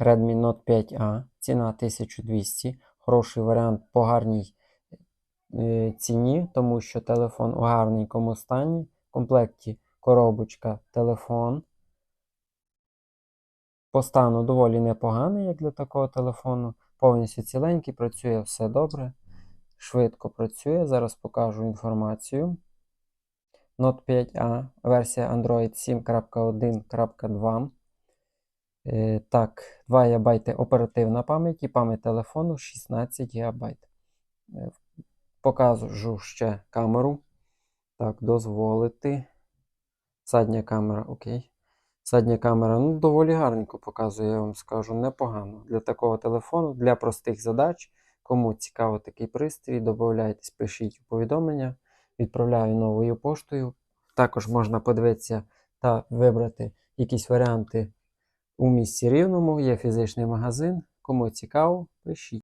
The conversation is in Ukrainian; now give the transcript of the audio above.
Redmi Note 5A, ціна 1200. Хороший варіант по гарній е, ціні, тому що телефон у гарненькому стані. В комплекті коробочка, телефон. По стану доволі непоганий, як для такого телефону. Повністю ціленький, працює все добре. Швидко працює. Зараз покажу інформацію. Note 5A, версія Android 7.1.2. Е, Так, 2 ГБ оперативна пам'ять і пам'ять телефону 16 ГБ. Е, Покажу ще камеру. Так, дозволити. Задня камера, окей. Задня камера ну, доволі гарненько показує, я вам скажу, непогано. Для такого телефону, для простих задач. Кому цікаво такий пристрій, додавайтесь, пишіть повідомлення, відправляю новою поштою. Також можна подивитися та вибрати якісь варіанти у місті рівному. Є фізичний магазин. Кому цікаво, пишіть.